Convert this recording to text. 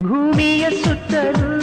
ಭೂಮಿಯ ಸುತ್ತಲೂ